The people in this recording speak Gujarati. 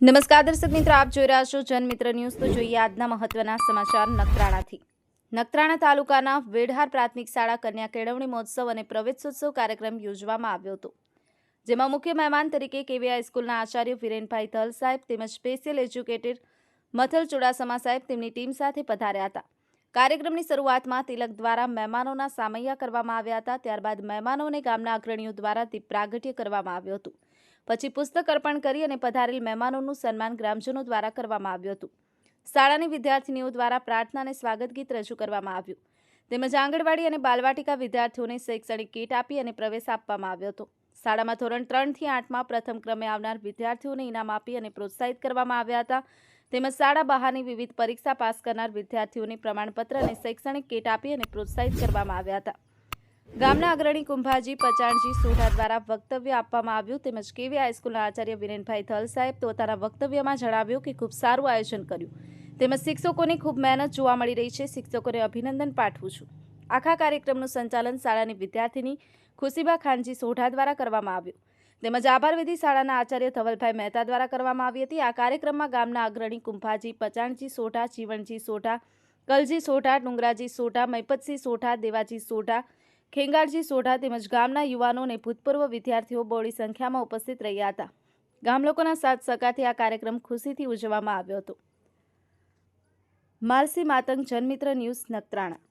નમસ્કાર દર્શક મિત્રો, આપ જોઈ રહ્યા છો જનમિત્ર ન્યૂઝ. તો જોઈએ આજના મહત્વના સમાચાર નખત્રાણાથી. નખત્રાણા તાલુકાના વેઢાર પ્રાથમિક શાળા કન્યા કેળવણી મહોત્સવ અને પ્રવેશોત્સવ કાર્યક્રમ યોજવામાં આવ્યો હતો. જેમાં મુખ્ય મહેમાન તરીકે કેવી હાઈસ્કૂલના આચાર્ય વિરેનભાઈ ધલ સાહેબ તેમજ સ્પેશિયલ એજ્યુકેટેડ મથલ ચુડાસમા સાહેબ તેમની ટીમ સાથે પધાર્યા હતા. કાર્યક્રમની શરૂઆતમાં તિલક દ્વારા મહેમાનોના સામૈયા કરવામાં આવ્યા હતા. ત્યારબાદ મહેમાનોને ગામના અગ્રણીઓ દ્વારા દીપ પ્રાગટ્ય કરવામાં આવ્યું હતું. પછી પુસ્તક અર્પણ કરી અને પધારેલ મહેમાનોનું સન્માન ગ્રામજનો દ્વારા કરવામાં આવ્યું હતું. શાળાની વિદ્યાર્થીનીઓ દ્વારા પ્રાર્થના અને સ્વાગત ગીત રજૂ કરવામાં આવ્યું. તેમજ આંગણવાડી અને બાલવાટિકા વિદ્યાર્થીઓને શૈક્ષણિક કીટ આપી અને પ્રવેશ આપવામાં આવ્યો હતો. શાળામાં ધોરણ ત્રણથી આઠમાં પ્રથમ ક્રમે આવનાર વિદ્યાર્થીઓને ઇનામ આપી અને પ્રોત્સાહિત કરવામાં આવ્યા હતા. તેમજ શાળા બહારની વિવિધ પરીક્ષા પાસ કરનાર વિદ્યાર્થીઓને પ્રમાણપત્ર અને શૈક્ષણિક કીટ આપી અને પ્રોત્સાહિત કરવામાં આવ્યા હતા. ગામના અગ્રણી કુંભાજી પચાણજી સોઢા દ્વારા વક્તવ્ય આપવામાં આવ્યું તેમજ કેવી હાઈસ્કૂલના આચાર્ય વિરેનભાઈ ધલ સાહેબ પોતાના વક્તવ્યમાં જણાવ્યું કે ખૂબ સારું આયોજન કર્યું. તેમજ શિક્ષકોની ખૂબ મહેનત જોવા મળી રહી છે. શિક્ષકોને અભિનંદન પાઠવું છું. આખા કાર્યક્રમનું સંચાલન શાળાની વિદ્યાર્થીની ખુશીબા ખાનજી સોઢા દ્વારા કરવામાં આવ્યું. તેમજ આભારવિધિ શાળાના આચાર્ય ધવલભાઈ મહેતા દ્વારા કરવામાં આવી હતી. આ કાર્યક્રમમાં ગામના અગ્રણી કુંભાજી પચાણજી સોઢા જીવણજી સોઢા, કલજી સોઢા, ડુંગરાજી સોઢા, મૈપતસિંહ સોઢા, દેવાજી સોઢા ખેંગારજી સોઢા તેમજ ગામના યુવાનો અને ભૂતપૂર્વ વિદ્યાર્થીઓ બહોળી સંખ્યામાં ઉપસ્થિત રહ્યા હતા. ગામ લોકોના સાથ સહકારથી આ કાર્યક્રમ ખુશીથી ઉજવવામાં આવ્યો હતો. માલસી માતંગ જનમિત્ર ન્યૂઝ નખત્રાણા.